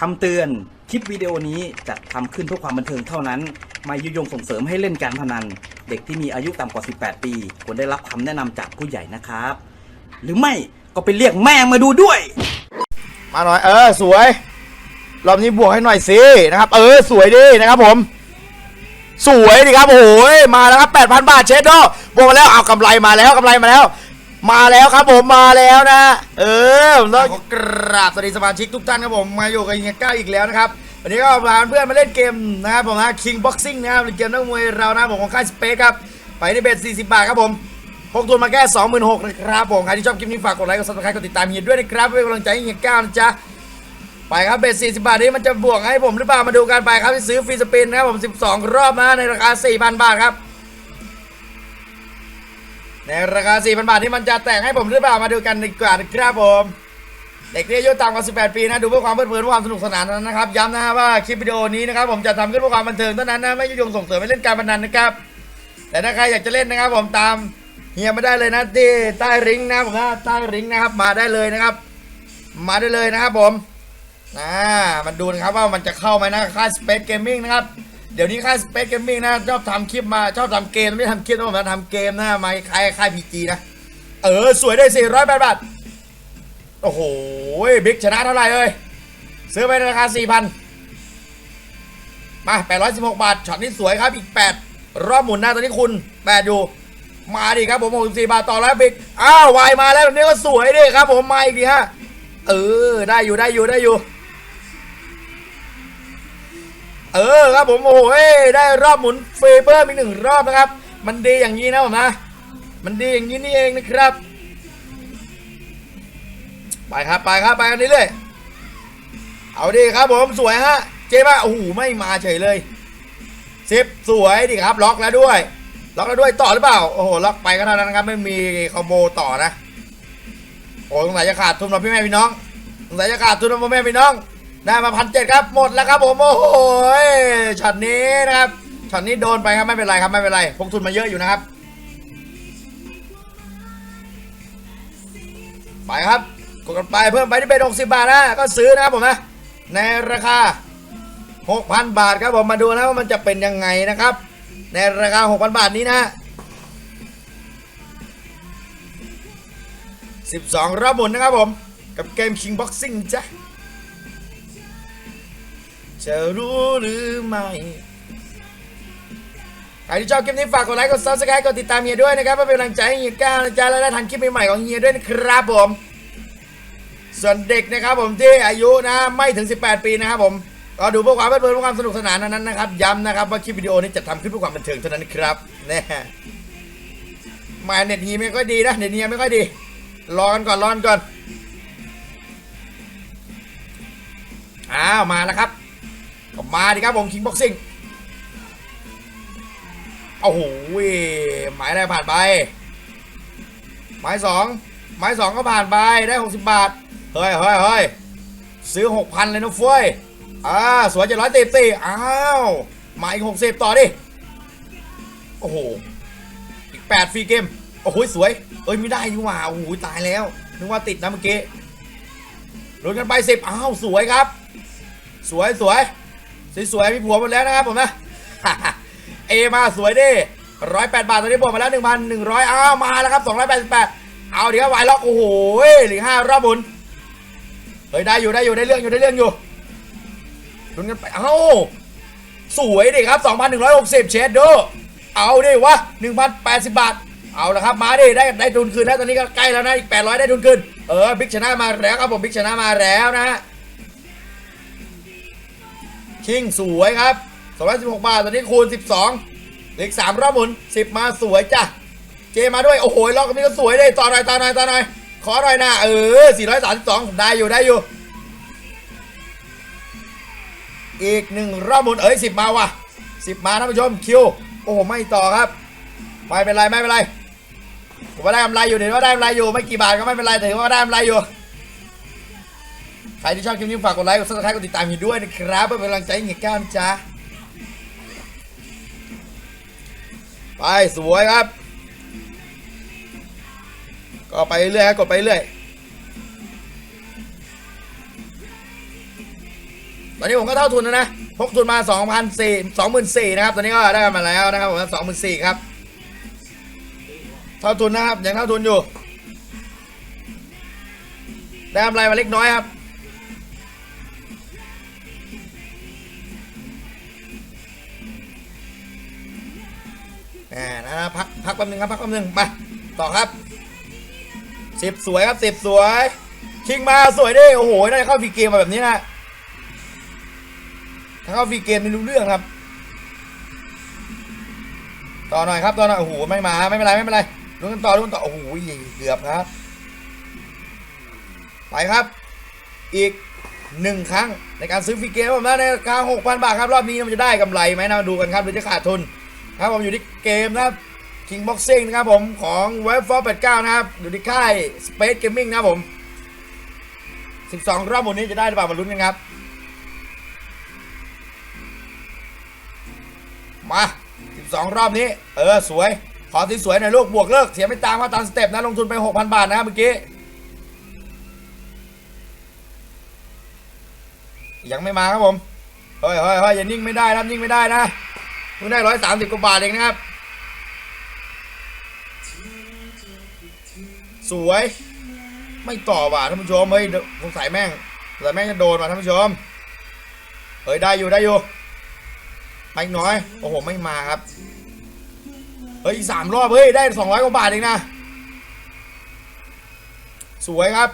คำเตือน คลิปวิดีโอนี้จัดทำขึ้นเพื่อความบันเทิงเท่านั้น ไม่ยุยงส่งเสริมให้เล่นการพนัน เด็กที่มีอายุต่ำกว่า 18 ปี ควรได้รับคำแนะนำจากผู้ใหญ่นะครับ หรือไม่ก็ไปเรียกแม่งมาดูด้วย มาหน่อย เออ สวย รอบนี้บวกให้หน่อยสินะครับ เออ สวยดินะครับผม สวยดิครับ โอ้โหมาแล้วครับ 8,000 บาทเชดโดบวกมาแล้ว เอากำไรมาแล้วกำไรมาแล้ว มาแล้วครับผมมาแล้วนะ เออผมต้องกราบสวัสดีสมาชิกทุกท่านครับผมมาอยู่กับเฮียก้าอีกแล้วนะครับวันนี้ก็พาเพื่อนมาเล่นเกมนะครับผมนะ King Boxing นะครับเป็นเกมนักมวยเรานะผมของค่ายสเปซครับไปที่เบ็ด40 บาทครับผมพกทุนมาแค่26,000นะครับผมใครที่ชอบคลิปนี้ฝากกดไลค์กดซับสไครต์กดติดตามเฮียด้วยนะครับเพื่อเป็นกำลังใจให้เฮียก้านะจ๊ะไปครับเบส40 บาทนี้มันจะบวกให้ผมหรือเปล่ามาดูกันไปครับที่ซื้อฟรีสปินนะครับผม 12 รอบนะในราคา 4,000 บาทครับ ในราคา 4,000 บาทนี้มันจะแตกให้ผมหรือเปล่ามาดูกันดีกว่านะครับผมเด็กที่อายุต่ำกว่า 18 ปีนะดูเพื่อความเพลิดเพลินเพื่อความสนุกสนานนะครับย้ำนะฮะว่าคลิปวิดีโอนี้นะครับผมจะทำขึ้นเพื่อความบันเทิงเท่านั้นนะไม่ยุยงส่งเสริมให้เล่นการพนันนะครับแต่ถ้าใครอยากจะเล่นนะครับผมตามเฮียมาได้เลยนะที่ใต้ริงนะผมนะใต้ริงนะครับมาได้เลยนะครับ มาได้เลยนะครับผมอ่ามันดูนะครับว่ามันจะเข้าไหมนะค่าย Space Gaming นะครับ เดี๋ยวนี้ค่าย Space Gaming นะชอบทำคลิปมาชอบทำเกมไม่ทำคลิปนะผมนะทำเกมนะมาค่ายค่ายพีจีนะ เออ สวยได้400บาทบาท โอ้โหบิ๊กชนะเท่าไหร่เอ้ยซื้อไปในราคา4,000มา816บหกบาทช็อตนี้สวยครับอีก8รอบหมุนหน้าตอนนี้คุณ8อยู่มาดิครับผม64บาทต่อแล้วบิ๊กอ้าววายมาแล้วแบบนี้ก็สวยดิครับผมมาอีกดีฮะเออได้อยู่ได้อยู่ได้อยู่ เออครับผมโอ้โหเอ้ได้รอบหมุนเฟรีเพิ่มอีกหนึ่งรอบนะครับ มันดีอย่างนี้นะผมนะ มันดีอย่างนี้นี่เองนะครับ ไปครับไปครับไปกันเรื่อยๆเอาดีครับผมสวยฮะเจ๊มาโอ้โหไม่มาเฉยเลยสิบสวยดิครับล็อกแล้วด้วย ล็อกแล้วด้วยต่อหรือเปล่าโอ้โหล็อกไปก็เท่านั้นครับไม่มีคอมโบต่อนะโอ้สงสัยจะขาดทุนมาพี่แม่พี่น้องสงสัยจะขาดทุนมาพ่อแม่พี่น้อง ได้มาพันเจ็ดครับหมดแล้วครับผมโอ้โหช็อตนี้นะครับช็อตนี้โดนไปครับไม่เป็นไรครับไม่เป็นไรพกทุนมาเยอะอยู่นะครับ ไปครับกดกันไปเพิ่มไปที่เป็น60 บาทนะก็ซื้อนะครับผมนะในราคา 6,000 บาทครับผมมาดูนะว่ามันจะเป็นยังไงนะครับ ในราคา 6,000 บาทนี้นะ12รอบหมุนนะครับผม กับเกม King Boxing จ้ะ จะรู้หรือไม่ใครที่ชอบคลิปนี้ฝากกดไลค์กด subscribe กดติดตามเฮียด้วยนะครับเพื่อเป็นกำลังใจให้เฮียก้าวนะจ๊ะและได้ทันคลิปใหม่ๆของเฮียด้วยนะครับผม ส่วนเด็กนะครับผมที่อายุนะไม่ถึง 18 ปีนะครับผมก็ดูเพื่อความเพลิดเพลินเพื่อความสนุกสนานนั้นนะครับย้ำนะครับว่าคลิปวิดีโอนี้จะทำขึ้นเพื่อความบันเทิงเท่านั้นครับแน่มาเน็ตเฮียไม่ค่อยดีนะเน็ตเฮียไม่ค่อยดีรอกันก่อนรอกันก่อนอ้าวมาแล้วครับ มาดิครับผมคิงบ็อกซิ่งโอ้โหหมายอะไรผ่านไป หมายสองหมายสองก็ผ่านไปได้ 60 บาท เฮ้ยเฮ้ยเฮ้ยซื้อ 6,000 เลยนะเฟ้ยอ่าสวยเจ็ดร้อยตีตีอ้าวมาอีก 60 ต่อดิ โอ้โห อีก 8 ฟรีเกม โอ้โห สวย เอ้ย ไม่ได้นี่หว่า โอ้โห ตายแล้ว นึกว่าติดนะเมื่อกี้ลุ้นกันไปสิอ้าว สวยครับ สวยสวย สวยสวยมีผัวหมดแล้วนะครับผมนะเอมาสวยดิร้อยแปดบาทตอนนี้บวกมาแล้วหนึ่งพันหนึ่งร้อยอ้าวมาแล้วครับสองร้อยแปดสิบแปดเอาดีครับวายล็อกโอ้โหหลือห้ารอบหมุนเฮ้ยได้อยู่ได้อยู่ได้เรื่องอยู่ได้เรื่องอยู่ลุ้นกันไปเอ้าสวยดิครับสองพันหนึ่งร้อยหกสิบเชดโดเอาดิวะหนึ่งพันแปดสิบบาทเอาละครับมาดิได้ได้ทุนคืนแล้วตอนนี้ก็ใกล้แล้วนะอีกแปดร้อยได้ทุนคืนเออบิ๊กชนะมาแล้วครับผมบิ๊กชนะมาแล้วนะฮะ คิงสวยครับ216บาท ตอนนี้คูณ 12เหล็ก3รอบหมุน 10 มาสวยจ้ะ เจมาด้วย โอ้โหล็อกนี้ก็สวยเลยต่อหน่อยต่อหน่อยต่อหน่อย ขอหน่อยนะเออ 432 ได้อยู่ได้อยู่ อีกหนึ่งรอบหมุน เอ้ย 10 มาว่ะ 10 มาท่านผู้ชมคิว โอ้โห ไม่ต่อครับไม่เป็นไรไม่เป็นไรผมว่าได้กำไรอยู่ถือว่าได้กำไรอยู่ไม่กี่บาทก็ไม่เป็นไรถือว่าได้กำไรอยู่ ใครที่ชอบคลิปนี้ฝากกดไลค์ กดซับสไครต์กดติดตามอยู่ด้วยนะครับเพื่อเป็นกำลังใจให้เฮียก้าวนะจ๊ะไปสวยครับ ก็ไปเรื่อยครับกดไปเรื่อยตอนนี้ผมก็เท่าทุนแล้วนะพกทุนมา2,004 24,000นะครับ ตอนนี้ก็ได้มาแล้วนะครับผม24,000ครับ เท่าทุนนะครับ ยังเท่าทุนอยู่ ได้กำไรมาเล็กน้อยครับ แหมนะพักพักแป๊บนึงครับพักแป๊บนึงมาต่อครับสิบสวยครับสิบสวย คิงมาสวยดิโอ้โหได้เข้าฟรีเกมมาแบบนี้นะถ้าเข้าฟรีเกมไม่รู้เรื่องครับ ต่อหน่อยครับต่อหน่อยโอ้โหไม่มาไม่เป็นไรไม่เป็นไรลุ้นกันต่อลุ้นกันต่อโอ้โหเกือบครับ ไปครับ อีกหนึ่งครั้งในการซื้อฟรีเกมผมนะในราคา6,000บาทครับรอบนี้มันจะได้กำไรไหมนะมาดูกันครับหรือจะขาดทุน ครับผมอยู่ที่เกมนะครับ King Boxing นะครับผมของ w e b 4 8 9นะครับ อยู่ที่ค่าย Space Gaming นะครับผม 12 รอบหมดนี้จะได้หรือเปล่ามาลุ้นกันครับ มา 12 รอบนี้ เออ สวย ขอที่สวยหน่อยลูก บวกเลิก เสียไม่ตามว่าตามสเต็ปนะ ลงทุนไป 6,000 บาทนะครับเมื่อกี้ ยังไม่มาครับผม เฮ้ยเฮ้ยเฮ้ยอย่านิ่งไม่ได้นะนิ่งไม่ได้นะ เพิ่งได้ร้อยสามสิบกว่าบาทเองนะครับ สวย ไม่ต่อว่ะท่านผู้ชมเฮ้ยสงสัยแม่งสงสัยแม่งจะโดนว่ะท่านผู้ชมเฮ้ยได้อยู่ได้อยู่ไปอีกน้อยโอ้โหไม่มาครับเฮ้ยอีกสามรอบเฮ้ยได้สองร้อยกว่าบาทเองนะสวยครับ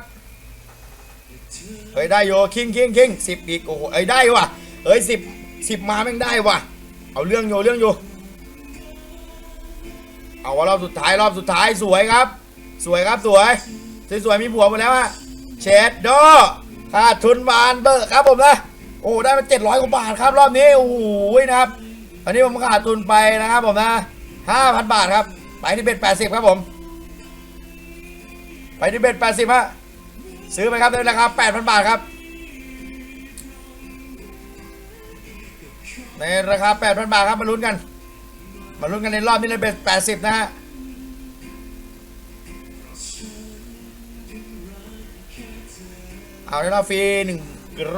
เฮ้ยได้อยู่คิงคิงคิงสิบอีกโอ้โหเอ้ยได้ว่ะเฮ้ยสิบสิบมาแม่งได้ว่ะ เอาเรื่องอยู่เรื่องอยู่ เอาว่ารอบสุดท้ายรอบสุดท้ายสวยครับ สวยครับสวยสวยสวยๆมีผัวหมดแล้วฮะเชดโดขาดทุนบานเบอร์ครับผมนะโอ้ได้มาเจ็ดร้อยกว่าบาทครับรอบนี้โอ้โหนะครับอันนี้ผมขาดทุนไปนะครับผมนะห้าพันบาทครับไปที่เบ็ดแปดสิบครับผม ไปที่เบ็ดแปดสิบฮะซื้อไปครับในราคาแปดพันบาทครับ ในราคา 8,000 บาทครับมาลุ้นกัน มาลุ้นกันในรอบนี้เลยเป็น80 นะฮะเอาในรอบฟรีหนึ่ง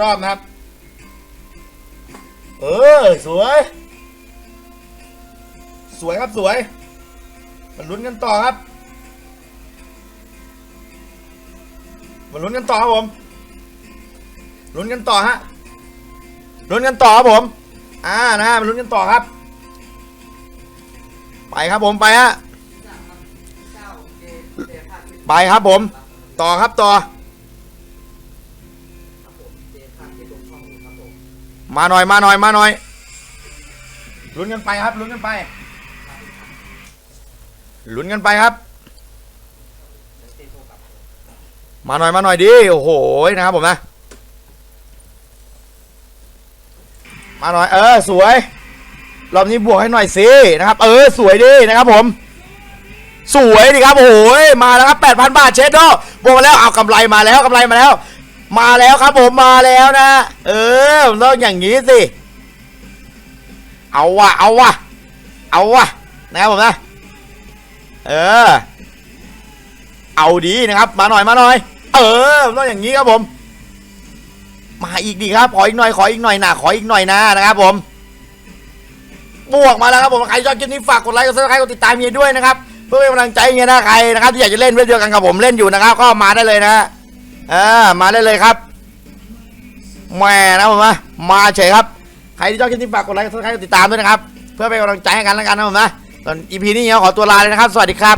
รอบนะครับ เออ สวย สวยครับสวย มาลุ้นกันต่อครับ มาลุ้นกันต่อครับผมลุ้นกันต่อฮะลุ้นกันต่อครับผม อ่านะฮะมาลุ้นกันต่อครับ ไปครับผมไปฮะไปครับผม ต่อครับต่อ มาหน่อยมาหน่อยมาหน่อยลุ้นกันไปครับลุ้นกันไปลุ้นกันไปครับ มาหน่อยมาหน่อยดิโอ้โหนะครับผมนะ มาหน่อย เออ สวย รอบนี้บวกให้หน่อยสินะครับ เออ สวยดินะครับผม สวยดิครับ โอ้โหมาแล้วครับ 8,000 บาทเชดโดบวกมาแล้ว เอากำไรมาแล้วกำไรมาแล้ว มาแล้วครับผม มาแล้วนะ เออมันต้องอย่างนี้สิ เอาวะเอาวะเอาวะนะครับผมนะ เออ เอาดีนะครับ มาหน่อย มาหน่อย เออมันต้องอย่างนี้ครับผม มาอีกดีครับ ขออีกหน่อย ขออีกหน่อยนะขออีกหน่อยนะนะครับผมบวกมาแล้วครับผม ใครชอบคลิปนี้ฝากกดไลค์กดซับสไครต์กดติดตามเมียด้วยนะครับ เพื่อเป็นกำลังใจเมียนะใครนะครับที่อยากจะเล่นเว็บเดียวกันกับผมเล่นอยู่นะครับ ก็มาได้เลยนะเออมาได้เลยครับแหม่นะผมนะมาเฉยครับ ใครที่ชอบคลิปนี้ฝากกดไลค์กดซับสไครต์กดติดตามด้วยนะครับ เพื่อเป็นกำลังใจให้กันแล้วกันนะผมนะตอนอีพีนี้ขอตัวลาเลยนะครับ สวัสดีครับ